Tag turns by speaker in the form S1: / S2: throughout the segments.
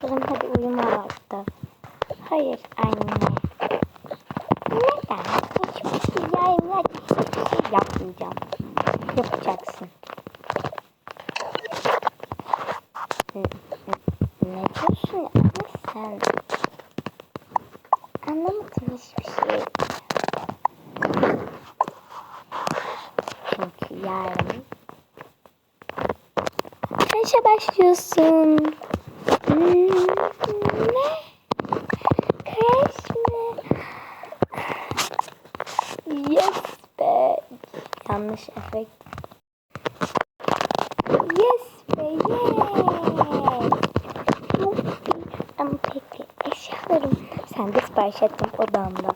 S1: Kızım hadi uyuma vakti. Hayır anne. Neden? Hiçbir şey yayınlar hiçbir şey yapmayacağım. Yapacaksın. Ne, diyorsun anne sen? Anlamadım hiçbir şey. Çünkü yarın Kreşe başlıyorsun. Hmm, ne? Kreş mi? Yes be. Yanlış efekt. Yes be yes. Çok. Ama peki eşyalarım. Sen de sipariş ettim odamda.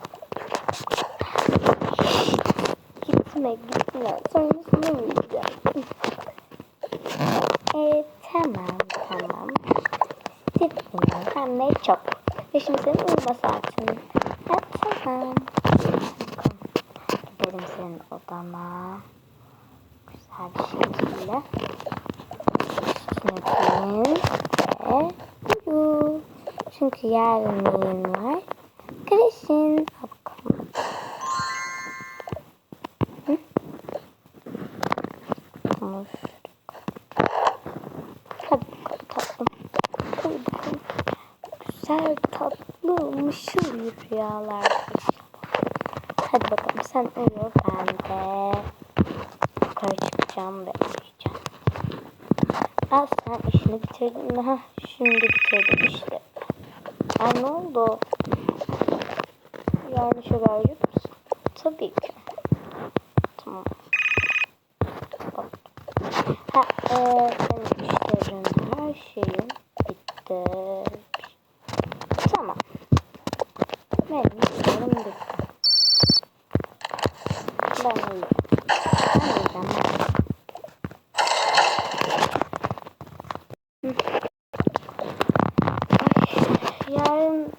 S1: Gitme gitme. Sonrasında mı yiyeceğim? E, tamam tamam. Gitmiyor. Hem de çok. Ve şimdi senin uyuma saatin. Ha, tamam. Gidelim odana. Güzel bir şekilde. Üstüne ve uyu. Çünkü yarın neyin var? Kreşin. Al bakalım. Tamam. Hadi tatlım. Hadi bakalım. Güzel tatlı mışıl rüyalar. Sen uyu ben de yukarı çıkacağım ve uyuyacağım. Al sen işini bitirdin mi? Hah, şimdi bitirdim işte. Aa ne oldu? Haber yok musun? Tabii ki. Tamam. Ha, e, senin işlerin, her şeyin bitti. Tamam. Benim işlerim bitti. Uyuyacağım. Hı. Ay, Yarın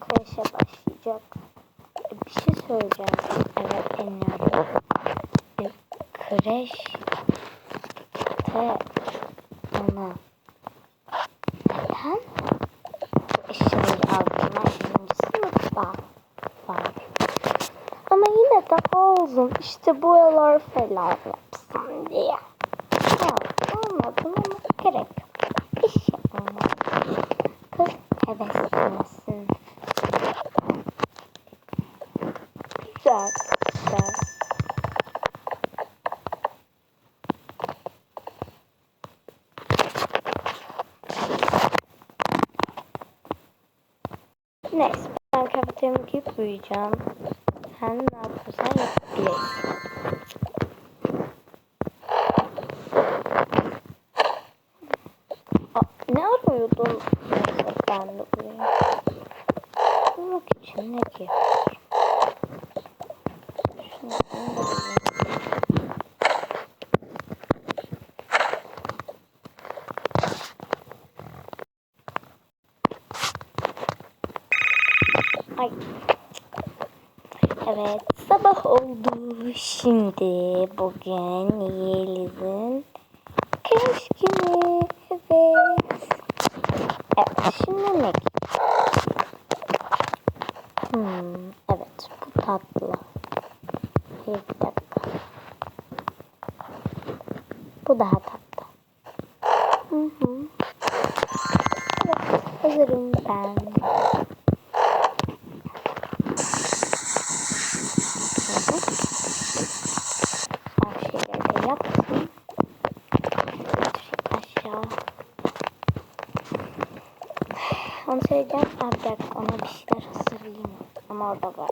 S1: kreşe başlayacak. Bir şey söyleyeceğim. Evet, dinliyorum. E, kreşte ona neden bu eşyaları aldırma birinci sınıfta var. Ama yine oğlum işte boyalar falan yapsın diye. Ya anladım ama gerek yok. İş yapmam. Kız heveslensin. Güzel, güzel. Neyse ben kafeteryamı giyip uyuyacağım. Sen ne yapıyorsan Aa, ne arıyordun? Neyse ben de uyuyayım. Uyumak için ne ki? Ay. Evet sabah oldu. Şimdi bugün Yeliz'in kreş günü. Evet. Evet şimdi ne? Hmm, evet bu tatlı. Bir dakika. Bu daha tatlı. Hı hı. Evet hazırım ben. Hı hı. Her şeyleri de yaptım. Götüreyim aşağı. Onu söyleyeceğim. Abi bir dakika ona bir şeyler hazırlayayım. Ama orada var.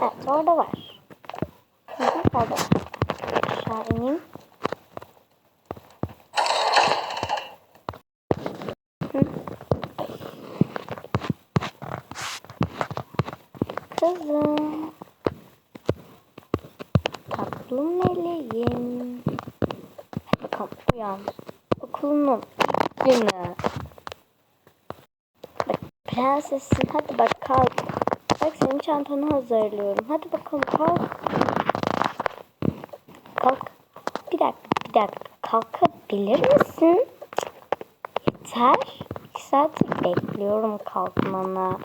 S1: Evet orada var. Hı orada. Aşağı ineyim. Kızım. Tatlım meleğim. Hadi bakalım uyan. Okulunun ilk günü. Bak prensesin hadi bak kalk. Bak senin çantanı hazırlıyorum. Hadi bakalım kalk. Kalk. Bir dakika bir dakika. Kalkabilir Bilir misin? Yeter. İki saattir bekliyorum kalkmanı.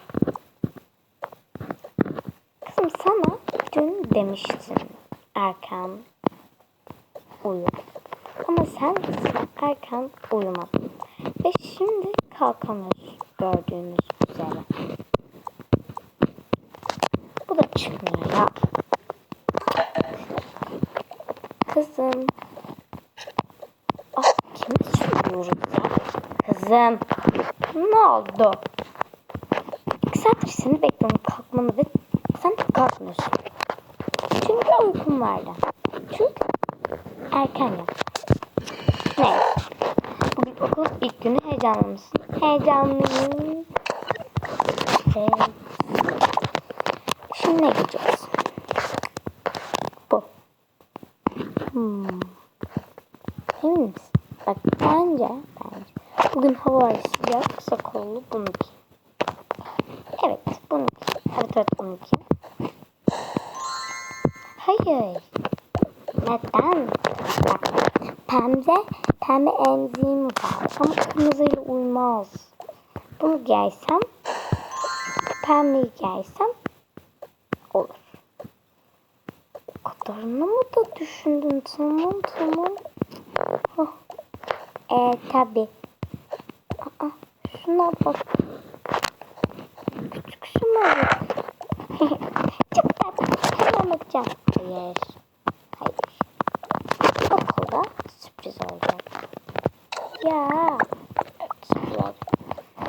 S1: Kızım sana dün demiştim erken uyu. Ama sen erken uyumadın. Ve şimdi kalkamıyorsun gördüğünüz üzere. Bu da çıkmıyor ya. Kızım. Ah kimi söylüyoruz ya? Kızım. Ne oldu? İki saattir seni bekliyorum kalkmanı ve sen kalkmıyorsun. Çünkü uykum vardı. Çünkü erken yattım. Okulun ilk günü heyecanlı mısın? Heyecanlıyım. Evet. Şimdi ne giyeceğiz? Bu. Hmm. Emin misin? Bak bence, bence. Bugün hava sıcak, kısa kollu bunu giy. Evet, bunu giy. Evet, evet, bunu giy. Hayır. Neden? Bak, pembe, pembe enzimi var ama kırmızıyla uymaz. Bunu giysem, pembeyi giysem olur. O kadarını mı da düşündün? Tamam, tamam. Oh. Ee, tabi. Aa, şuna bak. Küçük şuna bak. Çok tatlı. Hemen bakacağım. Hayır. Hayır. Okulda sürpriz olacak. Ya. Evet, sürpriz olacak.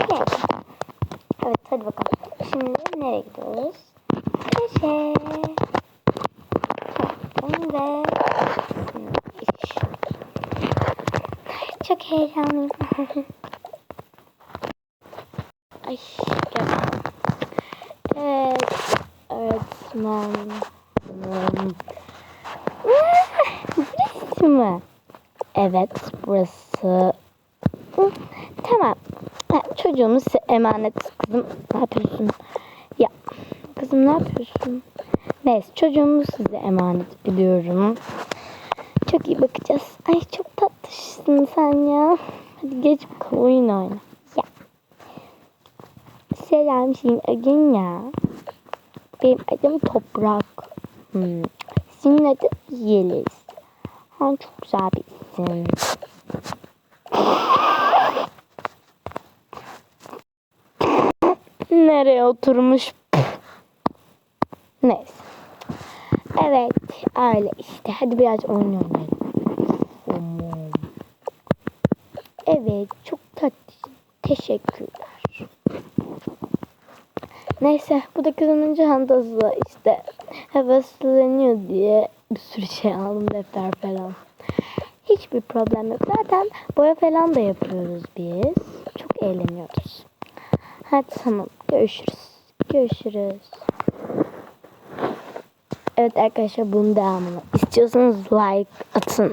S1: Gel. Evet hadi bakalım. Şimdi nereye gidiyoruz? Köşe. Tamam, Ve iş. Çok heyecanlıyım. Ay gel. Evet. Öğretmenim. Burası mı? Evet burası. Tamam. Ha, Çocuğumu size emanet kızım. Ne yapıyorsun? Ya kızım ne yapıyorsun? Neyse çocuğumu size emanet biliyorum. Çok iyi bakacağız. Ay çok tatlısın sen ya. Hadi geç bakalım oyun oyna. Ya. Selam senin adın ya. Benim adım Toprak. Hmm. Senin adın Yeliz. Ha, çok güzel bir isim. Nereye oturmuş? Neyse. Evet, öyle işte. Hadi biraz oyun oynayalım. Tamam. Evet, çok tatlı. Teşekkürler. Neyse, bu da kızının handası işte. Hevesleniyor diye bir sürü şey aldım defter falan. Hiçbir problem yok. Zaten boya falan da yapıyoruz biz. Çok eğleniyoruz. Hadi tamam. Görüşürüz. Görüşürüz. Evet arkadaşlar bunun devamını istiyorsanız like atın.